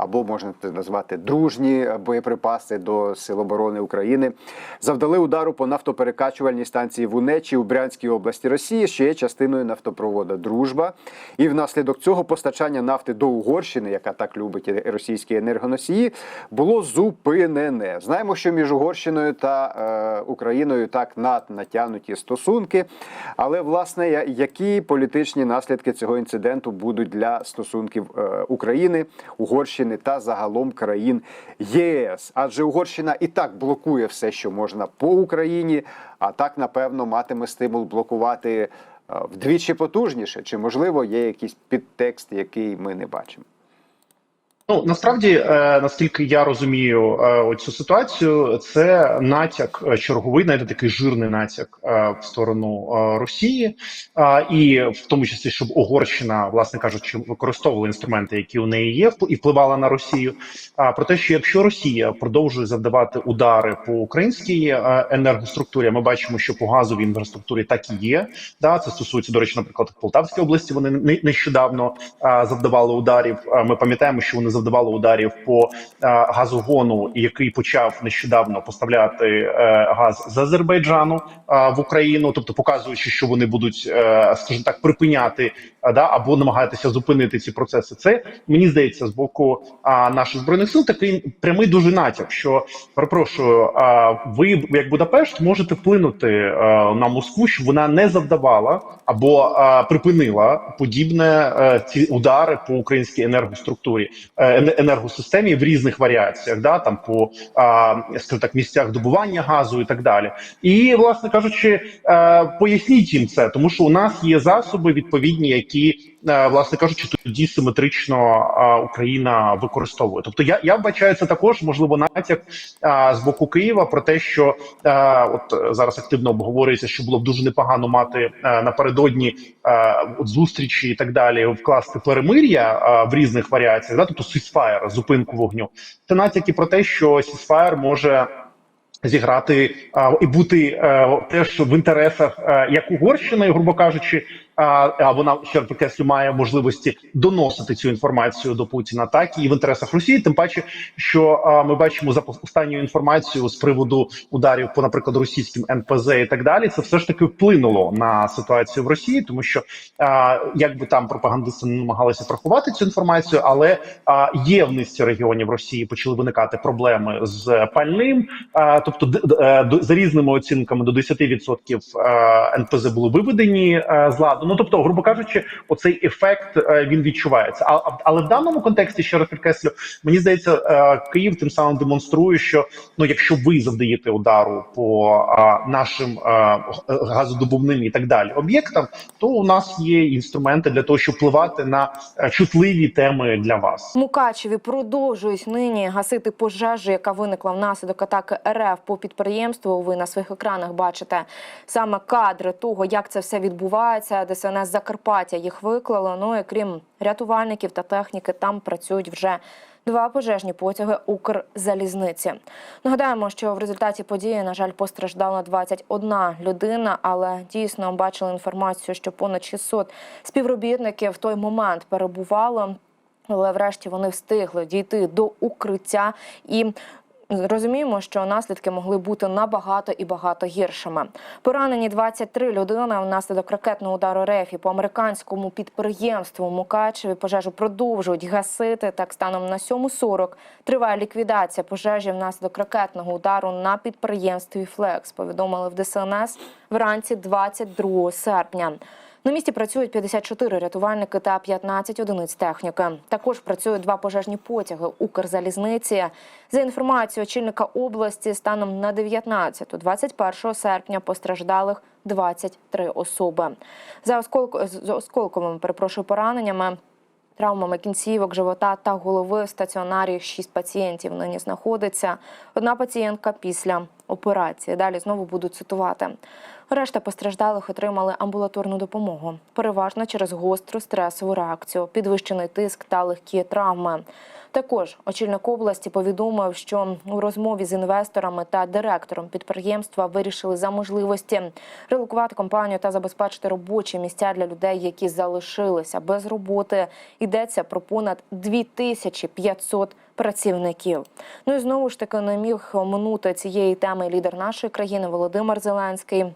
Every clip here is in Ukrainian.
або можна це назвати дружні боєприпаси до Сил оборони України, завдали удару по нафтоперекачувальній станції в Унечі у Брянській області Росії, що є частиною нафтопровода Дружба. І внаслідок цього постачання нафти до Угорщини, яка так любить російські енергоносії, було зупинене. Знаємо, що між Угорщиною та е, Україною так над натягнуті стосунки. Але власне які політичні наслідки цього інциденту будуть для стосунків е, України, Угорщини та загалом країн ЄС? Адже Угорщина і так блокує все, що можна по Україні, а так напевно матиме стимул блокувати е, вдвічі потужніше. Чи можливо є якийсь підтекст, який ми не бачимо? Ну насправді, е, наскільки я розумію е, оцю ситуацію, це натяк е, черговий, навіть такий жирний натяк в сторону Росії, і в тому числі, щоб Угорщина, власне кажучи, використовувала інструменти, які у неї є, і впливала на Росію. А про те, що якщо Росія продовжує завдавати удари по українській енергоструктурі, ми бачимо, що по газовій інфраструктурі так і є. Да, це стосується до речі, наприклад, Полтавській області. Вони не- нещодавно завдавали ударів. Ми пам'ятаємо, що вони завдавали ударів по газогону, який почав нещодавно поставляти е, газ з Азербайджану в Україну, тобто показуючи, що вони будуть, е, скажімо так, припиняти да або намагатися зупинити ці процеси. Це мені здається з боку наших збройних сил такий прямий дуже натяк. Що перепрошую, ви як Будапешт можете вплинути е, на Москву, щоб вона не завдавала або припинила подібне е, ці удари по українській енергоструктурі е, ен- енергосистемі в різних варіаціях, да там по скажімо так місцях добування газу і так далі. І власне кажучи, е, поясніть їм це, тому що у нас є засоби відповідні, які е, власне кажучи, тоді симетрично е, Україна використовує. Тобто я, я вбачаю це також можливо натяк е, з боку Києва про те, що е, от е, зараз активно обговорюється, що було б дуже непогано мати е, напередодні е, от зустрічі і так далі, вкласти перемир'я е, в різних варіаціях, да, тобто ceasefire, зупинку вогню. Це натяки про те, що ceasefire може зіграти а, і бути а, теж в інтересах а, як Угорщини, грубо кажучи, а, вона ще підкреслю, має можливості доносити цю інформацію до Путіна, так і в інтересах Росії. Тим паче, що ми бачимо за останню інформацію з приводу ударів по, наприклад, російським НПЗ і так далі. Це все ж таки вплинуло на ситуацію в Росії, тому що як би там пропагандисти не намагалися приховати цю інформацію, але є в низці регіонів Росії почали виникати проблеми з пальним. Тобто, е, за різними оцінками до 10% е, НПЗ були виведені е, з ладу. Ну тобто, грубо кажучи, оцей ефект е, він відчувається. А, але в даному контексті ще раз підкреслю, мені здається, е, Київ тим самим демонструє, що ну, якщо ви завдаєте удару по нашим газодобувним і так далі об'єктам, то у нас є інструменти для того, щоб впливати на е, чутливі теми для вас. Мукачеві продовжують нині гасити пожежу, яка виникла внаслідок атаки РФ по підприємству. Ви на своїх екранах бачите саме кадри того, як це все відбувається. ДСНС Закарпаття їх виклало. Ну і крім рятувальників та техніки, там працюють вже. Два пожежні потяги Укрзалізниці. Нагадаємо, що в результаті події, на жаль, постраждала 21 людина, але дійсно бачили інформацію, що понад 600 співробітників в той момент перебувало. Але врешті вони встигли дійти до укриття і. Розуміємо, що наслідки могли бути набагато і багато гіршими. Поранені 23 людини внаслідок ракетного удару РФ по американському підприємству Мукачеві. Пожежу продовжують гасити. Так станом на 7.40 триває ліквідація пожежі внаслідок ракетного удару на підприємстві Флекс. Повідомили в ДСНС вранці 22 серпня. На місці працюють 54 рятувальники та 15 одиниць техніки. Також працюють два пожежні потяги Укрзалізниці. За інформацією очільника області, станом на 19-21 серпня постраждалих 23 особи. За осколк... з осколковими перепрошую пораненнями. Травмами кінцівок, живота та голови в стаціонарі 6 пацієнтів нині знаходиться. Одна пацієнтка після операції. Далі знову буду цитувати. Решта постраждалих отримали амбулаторну допомогу, переважно через гостру стресову реакцію, підвищений тиск та легкі травми. Також очільник області повідомив, що у розмові з інвесторами та директором підприємства вирішили за можливості релокувати компанію та забезпечити робочі місця для людей, які залишилися без роботи. Йдеться про понад 2500 працівників. Ну і знову ж таки не міг оминути цієї теми лідер нашої країни Володимир Зеленський.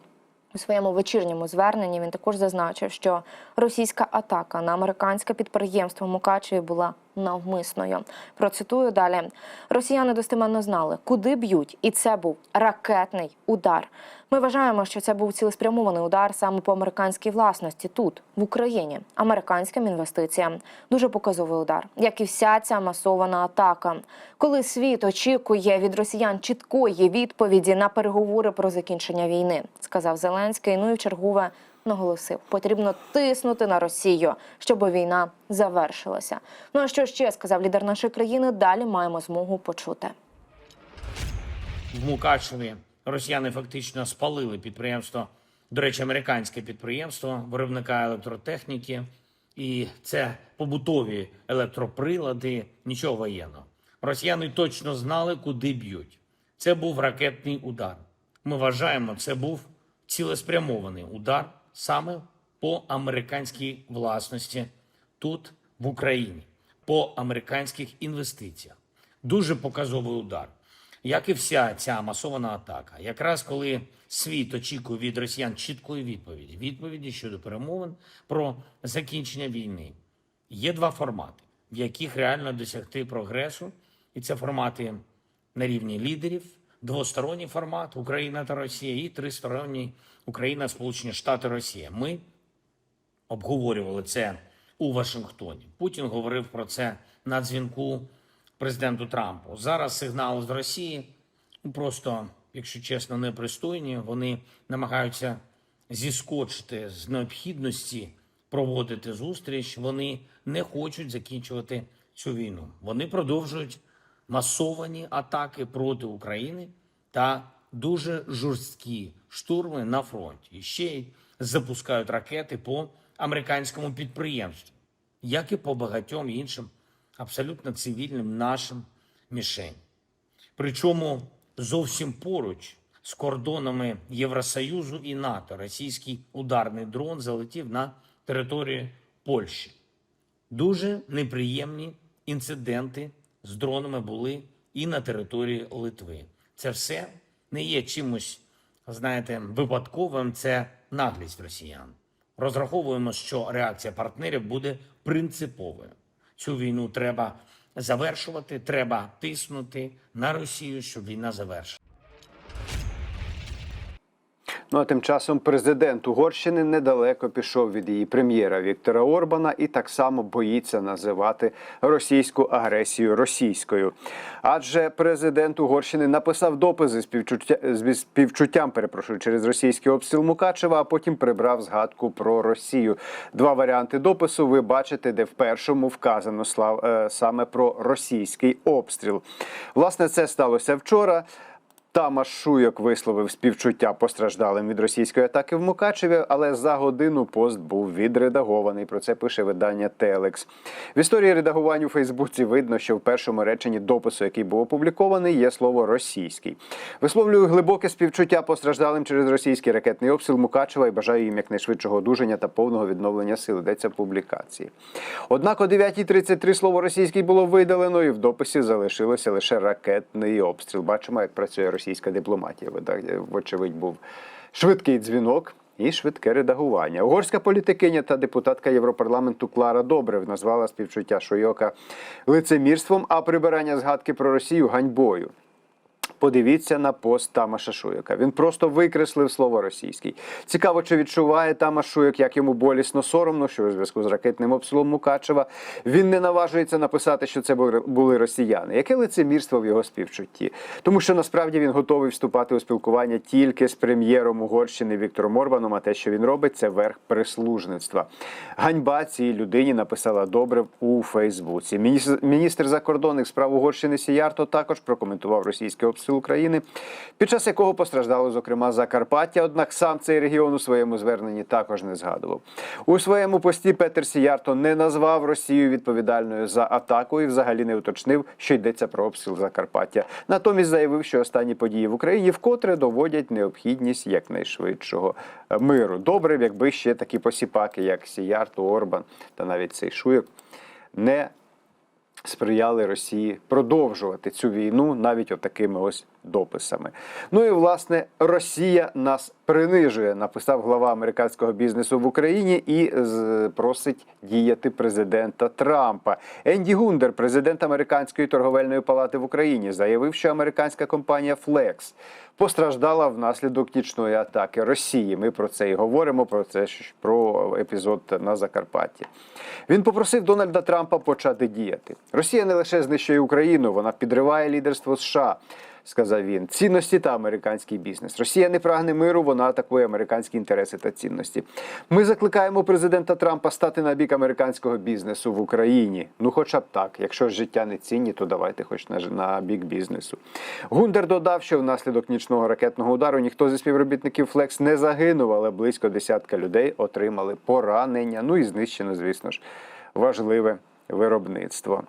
У своєму вечірньому зверненні він також зазначив, що російська атака на американське підприємство Мукачеві була навмисною. Процитую далі: Росіяни достеменно знали, куди б'ють, і це був ракетний удар. Ми вважаємо, що це був цілеспрямований удар саме по американській власності тут, в Україні, американським інвестиціям. Дуже показовий удар, як і вся ця масована атака. Коли світ очікує від росіян чіткої відповіді на переговори про закінчення війни, сказав Зеленський. Ну і в чергове наголосив, потрібно тиснути на Росію, щоб війна завершилася. Ну а що ще сказав лідер нашої країни? Далі маємо змогу почути. в Мукачеві росіяни фактично спалили підприємство, до речі, американське підприємство виробника електротехніки, і це побутові електроприлади, нічого воєнного. Росіяни точно знали, куди б'ють. Це був ракетний удар. Ми вважаємо, це був цілеспрямований удар саме по американській власності тут, в Україні, по американських інвестиціях. Дуже показовий удар як і вся ця масована атака, якраз коли світ очікує від росіян чіткої відповіді, відповіді щодо перемовин про закінчення війни. Є два формати, в яких реально досягти прогресу, і це формати на рівні лідерів, двосторонній формат Україна та Росія, і тристоронній Україна, Сполучені Штати, Росія. Ми обговорювали це у Вашингтоні. Путін говорив про це на дзвінку президенту Трампу. Зараз сигнали з Росії ну, просто, якщо чесно, непристойні. Вони намагаються зіскочити з необхідності проводити зустріч. Вони не хочуть закінчувати цю війну. Вони продовжують масовані атаки проти України та дуже жорсткі штурми на фронті. І ще й запускають ракети по американському підприємству, як і по багатьом іншим абсолютно цивільним нашим мішень. Причому зовсім поруч з кордонами Євросоюзу і НАТО російський ударний дрон залетів на територію Польщі. Дуже неприємні інциденти з дронами були і на території Литви. Це все не є чимось, знаєте, випадковим. Це наглість росіян. Розраховуємо, що реакція партнерів буде принциповою. Цю війну треба завершувати, треба тиснути на Росію, щоб війна завершилася. Ну а тим часом президент Угорщини недалеко пішов від її прем'єра Віктора Орбана і так само боїться називати російську агресію російською. Адже президент Угорщини написав допис зі співчуття з співчуттям, перепрошую, через російський обстріл Мукачева, а потім прибрав згадку про Росію. Два варіанти допису ви бачите, де в першому вказано слав е, саме про російський обстріл. Власне, це сталося вчора. Тамаш Шуйок висловив співчуття постраждалим від російської атаки в Мукачеві, але за годину пост був відредагований. Про це пише видання Телекс. В історії редагування у Фейсбуці видно, що в першому реченні допису, який був опублікований, є слово російський. Висловлюю глибоке співчуття постраждалим через російський ракетний обстріл Мукачева і бажаю їм якнайшвидшого одужання та повного відновлення сил. Йдеться в публікації. Однак о 9.33 слово російський було видалено, і в дописі залишилося лише ракетний обстріл. Бачимо, як працює російська дипломатія. Вочевидь, був швидкий дзвінок. І швидке редагування. Угорська політикиня та депутатка Європарламенту Клара Добрев назвала співчуття Шойока лицемірством, а прибирання згадки про Росію ганьбою. Подивіться на пост Тамаша Шуяка. Він просто викреслив слово російський. Цікаво, чи відчуває Тамаш Шуяк, як йому болісно соромно, що у зв'язку з ракетним обстрілом Мукачева він не наважується написати, що це були- росіяни. Яке лицемірство в його співчутті? Тому що насправді він готовий вступати у спілкування тільки з прем'єром Угорщини Віктором Орбаном. А те, що він робить, це верх прислужництва. Ганьба цій людині написала добре у Фейсбуці. Міністр- закордонних справ Угорщини Сіярто також прокоментував російський обстріл сил України, під час якого постраждало зокрема Закарпаття. Однак сам цей регіон у своєму зверненні також не згадував. У своєму пості Петер Сіярто не назвав Росію відповідальною за атаку і взагалі не уточнив, що йдеться про обстріл Закарпаття. Натомість заявив, що останні події в Україні вкотре доводять необхідність якнайшвидшого е, миру. Добре, якби ще такі посіпаки, як Сіярто, Орбан та навіть цей Шуєк, не сприяли Росії продовжувати цю війну навіть отакими ось дописами. Ну і власне Росія нас принижує, написав глава американського бізнесу в Україні і просить діяти президента Трампа. Енді Гундер, президент американської торговельної палати в Україні, заявив, що американська компанія Flex постраждала внаслідок нічної атаки Росії. Ми про це і говоримо. Про це про епізод на Закарпатті. Він попросив Дональда Трампа почати діяти. Росія не лише знищує Україну, вона підриває лідерство США. Сказав він, цінності та американський бізнес. Росія не прагне миру, вона атакує американські інтереси та цінності. Ми закликаємо президента Трампа стати на бік американського бізнесу в Україні. Ну, хоча б так. Якщо життя не цінні, то давайте хоч на, на бік бізнесу. Гундер додав, що внаслідок нічного ракетного удару ніхто зі співробітників Флекс не загинув, але близько десятка людей отримали поранення. Ну і знищено, звісно ж, важливе виробництво.